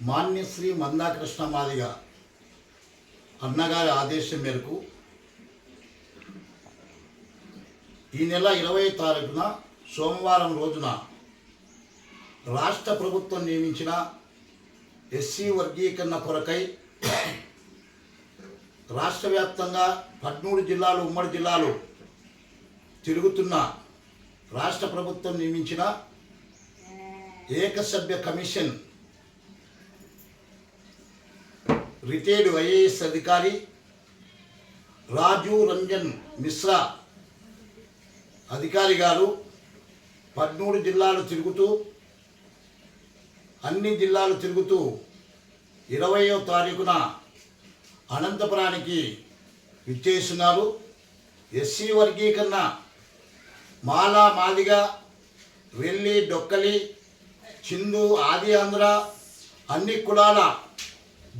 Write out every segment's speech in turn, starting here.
మాన్యశ్రీ మందాకృష్ణ మాదిగ అన్నగారి ఆదేశం మేరకు ఈ నెల ఇరవై తారీఖున సోమవారం రోజున రాష్ట్ర ప్రభుత్వం నియమించిన ఎస్సీ వర్గీకరణ కొరకై రాష్ట్ర వ్యాప్తంగా పదమూడు జిల్లాలు ఉమ్మడి జిల్లాలు తిరుగుతున్న రాష్ట్ర ప్రభుత్వం నియమించిన ఏకసభ్య కమిషన్ రిటైర్డ్ ఐఏఎస్ అధికారి రాజు రంజన్ మిశ్రా అధికారి గారు పద్మూడు జిల్లాలు తిరుగుతూ అన్ని జిల్లాలు తిరుగుతూ ఇరవయో తారీఖున అనంతపురానికి విచ్చేస్తున్నారు ఎస్సీ వర్గీకరణ మాలా మాదిగ వెల్లి డొక్కలి చిందు ఆది ఆంధ్ర అన్ని కులాల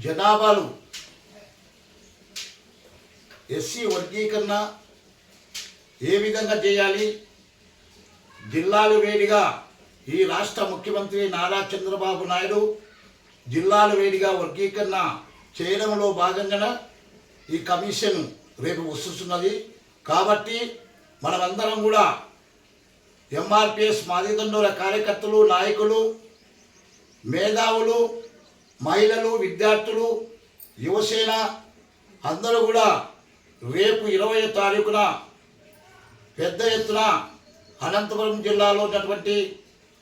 జనాభాలు. ఎస్సీ వర్గీకరణ ఏ విధంగా చేయాలి? జిల్లాలు వేడిగా ఈ రాష్ట్ర ముఖ్యమంత్రి నారా చంద్రబాబు నాయుడు జిల్లాలు వేడిగా వర్గీకరణ చేయడంలో భాగంగా ఈ కమిషన్ రేపు వస్తున్నది. కాబట్టి మనమందరం కూడా ఎంఆర్పిఎస్ మాదిదండోల కార్యకర్తలు నాయకులు మేధావులు మహిళలు విద్యార్థులు యువసేన అందరూ కూడా రేపు ఇరవై తారీఖున పెద్ద ఎత్తున అనంతపురం జిల్లాలో ఉన్నటువంటి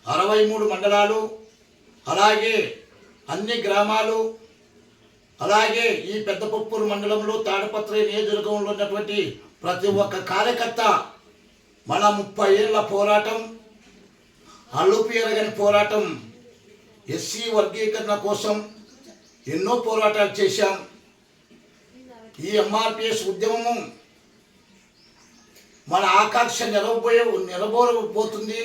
అరవై మూడు మండలాలు అలాగే అన్ని గ్రామాలు అలాగే ఈ పెద్దపప్పూరు మండలంలో తాడపత్రి నియోజకవర్గంలో ఉన్నటువంటి ప్రతి ఒక్క కార్యకర్త మన ముప్పై ఏళ్ళ పోరాటం అలుపు ఎరగని పోరాటం ఎస్సీ వర్గీకరణ కోసం ఎన్నో పోరాటాలు చేశాం. ఈ ఎంఆర్పిఎస్ ఉద్యమము మన ఆకాంక్ష నిలవబోయే నిలబోబోతుంది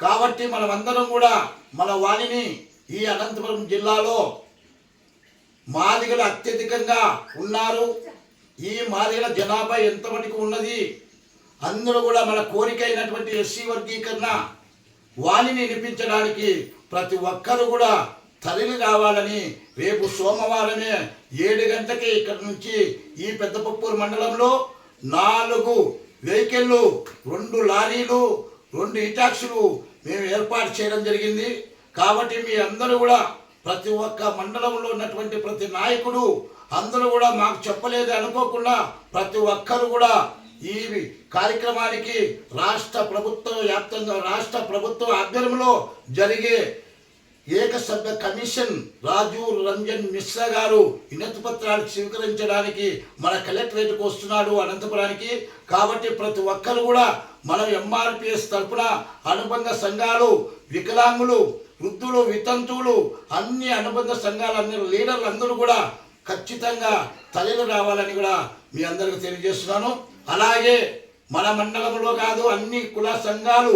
కాబట్టి మనమందరం కూడా మన వాణిని ఈ అనంతపురం జిల్లాలో మాదిగలు అత్యధికంగా ఉన్నారు. ఈ మాదిగల జనాభా ఎంత మటుకు ఉన్నది? అందరూ కూడా మన కోరిక అయినటువంటి ఎస్సీ వర్గీకరణ వాణిని వినిపించడానికి ప్రతి ఒక్కరు కూడా తరలి రావాలని రేపు సోమవారమే ఏడు గంటకి ఇక్కడ నుంచి ఈ పెద్దపప్పూరు మండలంలో నాలుగు వెహికల్లు రెండు లారీలు రెండు ఇటాక్సులు మేము ఏర్పాటు చేయడం జరిగింది. కాబట్టి మీ అందరూ కూడా ప్రతి ఒక్క మండలంలో ఉన్నటువంటి ప్రతి నాయకుడు అందరూ కూడా మాకు చెప్పలేదు అనుకోకుండా ప్రతి ఒక్కరు కూడా ఈ కార్యక్రమానికి రాష్ట్ర ప్రభుత్వం వ్యాప్తంగా రాష్ట్ర ప్రభుత్వం ఆధ్వర్యంలో జరిగే ఏకసభ్య కమిషన్ రాజు రంజన్ మిశ్రా గారు వినతి పత్రాలు స్వీకరించడానికి మన కలెక్టరేట్కు వస్తున్నాడు అనంతపురానికి. కాబట్టి ప్రతి ఒక్కరు కూడా మనం ఎంఆర్పిఎస్ తరపున అనుబంధ సంఘాలు వికలాంగులు వృద్ధులు వితంతువులు అన్ని అనుబంధ సంఘాలు అన్ని లీడర్లు అందరూ కూడా ఖచ్చితంగా తల్లిలు రావాలని కూడా మీ అందరికీ తెలియజేస్తున్నాను. అలాగే మన మండలంలో కాదు అన్ని కుల సంఘాలు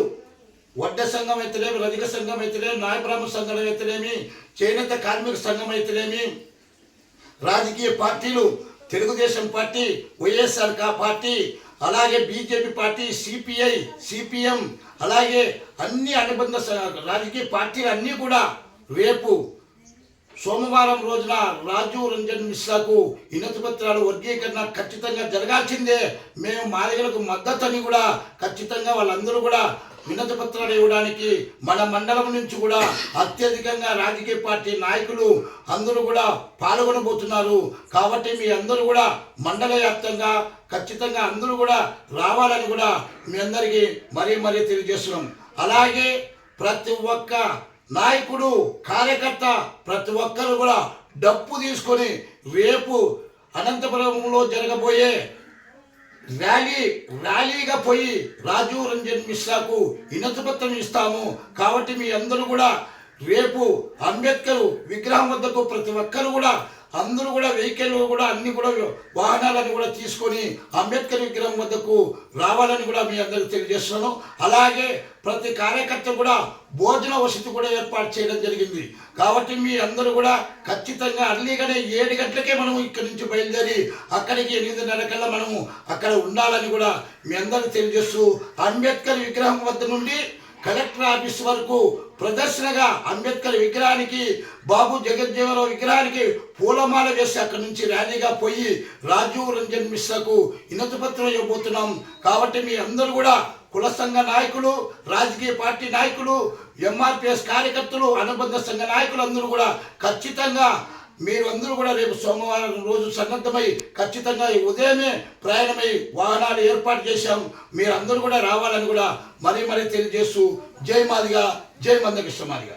వడ్డ సంఘం అయితేనేమి రజక సంఘం అయితేనేమి నాయబ్రాహ్మ సంఘం అయితేనేమి చేనేత కార్మిక సంఘం అయితేనేమి రాజకీయ పార్టీలు తెలుగుదేశం పార్టీ వైఎస్ఆర్ కా పార్టీ అలాగే బీజేపీ పార్టీ సిపిఐ సిపిఎం అలాగే అన్ని అనుబంధ రాజకీయ పార్టీలు అన్నీ కూడా రేపు సోమవారం రోజున రాజీవ్ రంజన్ మిశ్రాకు వినతి పత్రాలు వర్గీకరణ ఖచ్చితంగా జరగాల్సిందే. మేము మాదిగలకు మద్దతని కూడా ఖచ్చితంగా వాళ్ళందరూ కూడా వినతి పత్రాలు ఇవ్వడానికి మన మండలం నుంచి కూడా అత్యధికంగా రాజకీయ పార్టీ నాయకులు అందరూ కూడా పాల్గొనబోతున్నారు. కాబట్టి మీ అందరూ కూడా మండల వ్యాప్తంగా ఖచ్చితంగా అందరూ కూడా రావాలని కూడా మీ అందరికీ మరీ మరీ తెలియజేస్తున్నాం. అలాగే ప్రతి ఒక్క నాయకుడు కార్యకర్త ప్రతి ఒక్కరు కూడా డప్పు తీసుకొని రేపు అనంతపురంలో జరగబోయే ర్యాలీ ర్యాలీగా పోయి రాజీవ్ రంజన్ మిశ్రాకు వినతిపత్రం ఇస్తాము. కాబట్టి మీ అందరూ కూడా రేపు అంబేద్కర్ విగ్రహం వద్దకు ప్రతి ఒక్కరు కూడా అందరూ కూడా వెహికల్ కూడా అన్ని కూడా వాహనాలను కూడా తీసుకొని అంబేద్కర్ విగ్రహం వద్దకు రావాలని కూడా మీ అందరికి తెలియజేస్తున్నాను. అలాగే ప్రతి కార్యకర్త కూడా భోజన వసతి కూడా ఏర్పాటు చేయడం జరిగింది. కాబట్టి మీ అందరూ కూడా ఖచ్చితంగా అర్లీగానే ఏడు గంటలకే మనం ఇక్కడి నుంచి బయలుదేరి అక్కడికి ఎనిమిదిన్నర కల్లా మనము అక్కడ ఉండాలని కూడా మీ అందరికి తెలియజేస్తూ అంబేద్కర్ విగ్రహం వద్ద నుండి కలెక్టర్ ఆఫీస్ వరకు ప్రదర్శనగా అంబేద్కర్ విగ్రహానికి బాబు జగజ్జీవనరావు విగ్రహానికి పూలమాల వేసి అక్కడి నుంచి ర్యాలీగా పోయి రాజీవ్ రంజన్ మిశ్రకు వినతిపత్రం ఇవ్వబోతున్నాం. కాబట్టి మీ అందరూ కూడా కుల సంఘ నాయకులు రాజకీయ పార్టీ నాయకులు ఎంఆర్పిఎస్ కార్యకర్తలు అనుబంధ సంఘ నాయకులు అందరూ కూడా ఖచ్చితంగా మీరు అందరూ కూడా రేపు సోమవారం రోజు సన్నద్ధమై ఖచ్చితంగా ఈ ఉదయమే ప్రయాణమై వాహనాలు ఏర్పాటు చేశాం. మీరందరూ కూడా రావాలని కూడా మరీ మరీ తెలియజేస్తూ జై మాదిగా జై మందకృష్ణ మాదిగా.